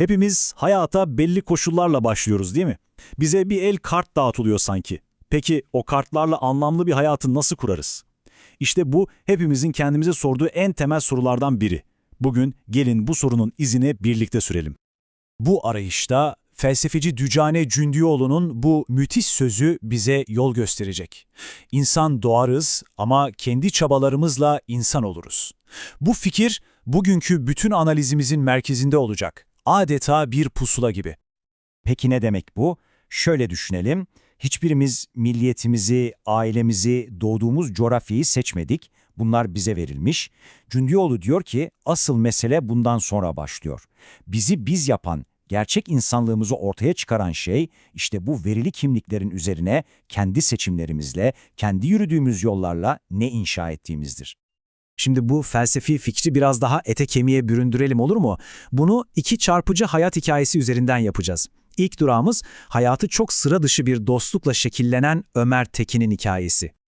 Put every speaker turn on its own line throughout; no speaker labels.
Hepimiz hayata belli koşullarla başlıyoruz değil mi? Bize bir el kart dağıtılıyor sanki. Peki o kartlarla anlamlı bir hayatı nasıl kurarız? İşte bu hepimizin kendimize sorduğu en temel sorulardan biri. Bugün gelin bu sorunun izine birlikte sürelim. Bu arayışta felsefeci Dücane Cündioğlu'nun bu müthiş sözü bize yol gösterecek. İnsan doğarız ama kendi çabalarımızla insan oluruz. Bu fikir bugünkü bütün analizimizin merkezinde olacak. Adeta bir pusula gibi.
Peki ne demek bu? Şöyle düşünelim. Hiçbirimiz milliyetimizi, ailemizi, doğduğumuz coğrafyayı seçmedik. Bunlar bize verilmiş. Cündioğlu diyor ki asıl mesele bundan sonra başlıyor. Bizi biz yapan, gerçek insanlığımızı ortaya çıkaran şey işte bu verili kimliklerin üzerine kendi seçimlerimizle, kendi yürüdüğümüz yollarla ne inşa ettiğimizdir.
Şimdi bu felsefi fikri biraz daha ete kemiğe büründürelim olur mu? Bunu iki çarpıcı hayat hikayesi üzerinden yapacağız. İlk durağımız hayatı çok sıra dışı bir dostlukla şekillenen Ömer Tekin'in hikayesi.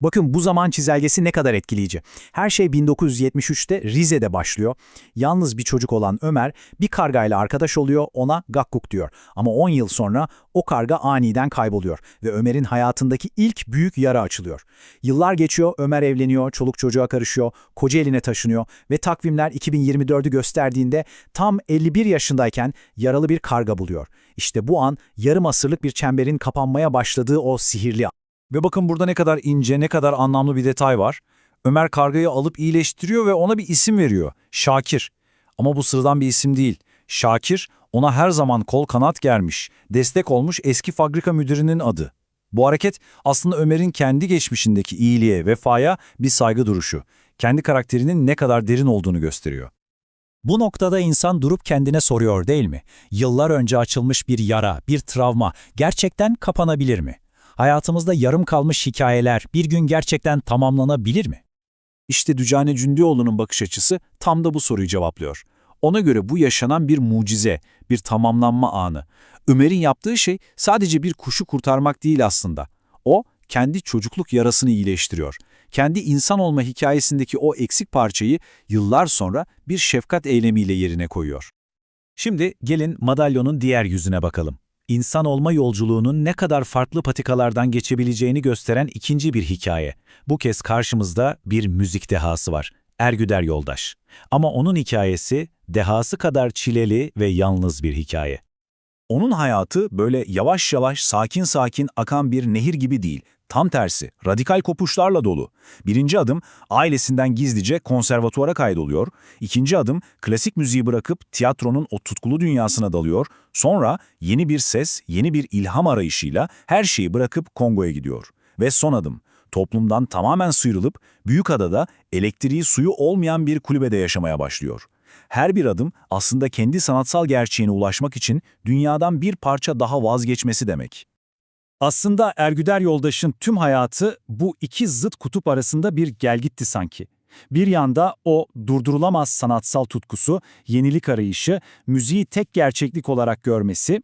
Bakın bu zaman çizelgesi ne kadar etkileyici. Her şey 1973'te Rize'de başlıyor. Yalnız bir çocuk olan Ömer bir kargayla arkadaş oluyor, ona Gakkuk diyor. Ama 10 yıl sonra o karga aniden kayboluyor ve Ömer'in hayatındaki ilk büyük yara açılıyor. Yıllar geçiyor, Ömer evleniyor, çoluk çocuğa karışıyor, Kocaeli'ne taşınıyor ve takvimler 2024'ü gösterdiğinde tam 51 yaşındayken yaralı bir karga buluyor. İşte bu an yarım asırlık bir çemberin kapanmaya başladığı o sihirli an. Ve bakın burada ne kadar ince, ne kadar anlamlı bir detay var. Ömer kargayı alıp iyileştiriyor ve ona bir isim veriyor. Şakir. Ama bu sıradan bir isim değil. Şakir, ona her zaman kol kanat germiş, destek olmuş eski fabrika müdürünün adı. Bu hareket aslında Ömer'in kendi geçmişindeki iyiliğe, vefaya bir saygı duruşu. Kendi karakterinin ne kadar derin olduğunu gösteriyor. Bu noktada insan durup kendine soruyor değil mi? Yıllar önce açılmış bir yara, bir travma gerçekten kapanabilir mi? Hayatımızda yarım kalmış hikayeler bir gün gerçekten tamamlanabilir mi? İşte Dücane Cündioğlu'nun bakış açısı tam da bu soruyu cevaplıyor. Ona göre bu yaşanan bir mucize, bir tamamlanma anı. Ömer'in yaptığı şey sadece bir kuşu kurtarmak değil aslında. O, kendi çocukluk yarasını iyileştiriyor. Kendi insan olma hikayesindeki o eksik parçayı yıllar sonra bir şefkat eylemiyle yerine koyuyor. Şimdi gelin madalyonun diğer yüzüne bakalım. İnsan olma yolculuğunun ne kadar farklı patikalardan geçebileceğini gösteren ikinci bir hikaye. Bu kez karşımızda bir müzik dehası var. Ergüder Yoldaş. Ama onun hikayesi dehası kadar çileli ve yalnız bir hikaye. Onun hayatı böyle yavaş yavaş sakin sakin akan bir nehir gibi değil. Tam tersi, radikal kopuşlarla dolu. Birinci adım ailesinden gizlice konservatuvara kaydoluyor. İkinci adım klasik müziği bırakıp tiyatronun o tutkulu dünyasına dalıyor. Sonra yeni bir ses, yeni bir ilham arayışıyla her şeyi bırakıp Kongo'ya gidiyor. Ve son adım, toplumdan tamamen sıyrılıp Büyükada'da elektriği suyu olmayan bir kulübede yaşamaya başlıyor. Her bir adım aslında kendi sanatsal gerçeğine ulaşmak için dünyadan bir parça daha vazgeçmesi demek. Aslında Ergüder Yoldaş'ın tüm hayatı bu iki zıt kutup arasında bir gelgitti sanki. Bir yanda o durdurulamaz sanatsal tutkusu, yenilik arayışı, müziği tek gerçeklik olarak görmesi,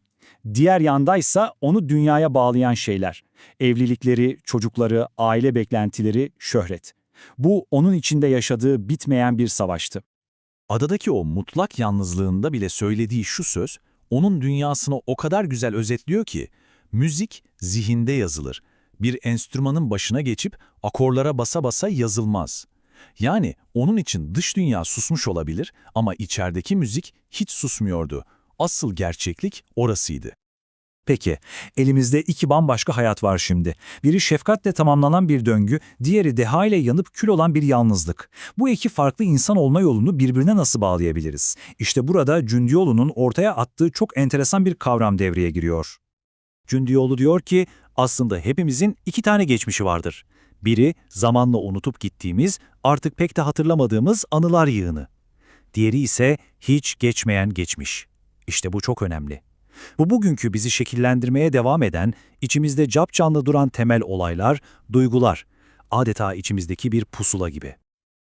diğer yandaysa onu dünyaya bağlayan şeyler. Evlilikleri, çocukları, aile beklentileri, şöhret. Bu onun içinde yaşadığı bitmeyen bir savaştı. Adadaki o mutlak yalnızlığında bile söylediği şu söz, onun dünyasını o kadar güzel özetliyor ki, müzik zihinde yazılır. Bir enstrümanın başına geçip akorlara basa basa yazılmaz. Yani onun için dış dünya susmuş olabilir ama içerideki müzik hiç susmuyordu. Asıl gerçeklik orasıydı. Peki, elimizde iki bambaşka hayat var şimdi. Biri şefkatle tamamlanan bir döngü, diğeri deha ile yanıp kül olan bir yalnızlık. Bu iki farklı insan olma yolunu birbirine nasıl bağlayabiliriz? İşte burada Cündioğlu'nun ortaya attığı çok enteresan bir kavram devreye giriyor. Cündioğlu diyor ki, aslında hepimizin iki tane geçmişi vardır. Biri zamanla unutup gittiğimiz, artık pek de hatırlamadığımız anılar yığını. Diğeri ise hiç geçmeyen geçmiş. İşte bu çok önemli. Bu bugünkü bizi şekillendirmeye devam eden, içimizde capcanlı duran temel olaylar, duygular, adeta içimizdeki bir pusula gibi.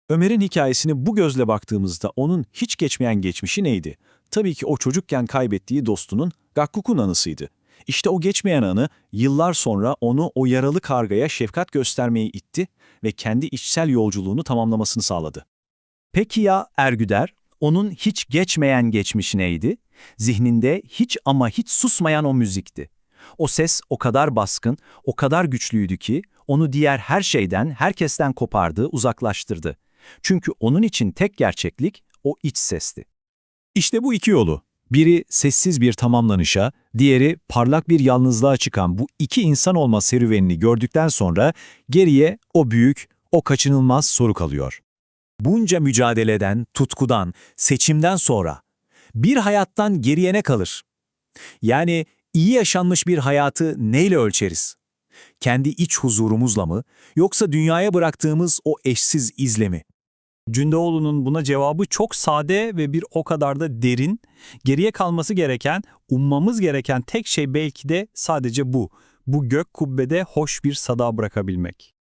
Ömer'in hikayesini bu gözle baktığımızda onun hiç geçmeyen geçmişi neydi? Tabii ki o çocukken kaybettiği dostunun Gakkuk'un anısıydı. İşte o geçmeyen anı yıllar sonra onu o yaralı kargaya şefkat göstermeyi itti ve kendi içsel yolculuğunu tamamlamasını sağladı. Peki ya Ergüder? Onun hiç geçmeyen geçmişi neydi?
Zihninde hiç ama hiç susmayan o müzikti. O ses o kadar baskın, o kadar güçlüydü ki onu diğer her şeyden, herkesten kopardı, uzaklaştırdı. Çünkü onun için tek gerçeklik o iç sesti.
İşte bu iki yolu. Biri sessiz bir tamamlanışa, diğeri parlak bir yalnızlığa çıkan bu iki insan olma serüvenini gördükten sonra geriye o büyük, o kaçınılmaz soru kalıyor. Bunca mücadeleden, tutkudan, seçimden sonra bir hayattan geriye ne kalır? Yani iyi yaşanmış bir hayatı neyle ölçeriz? Kendi iç huzurumuzla mı yoksa dünyaya bıraktığımız o eşsiz izle mi?
Cündoğlu'nun buna cevabı çok sade ve bir o kadar da derin. Geriye kalması gereken, ummamız gereken tek şey belki de sadece bu. Bu gök kubbede hoş bir sada bırakabilmek.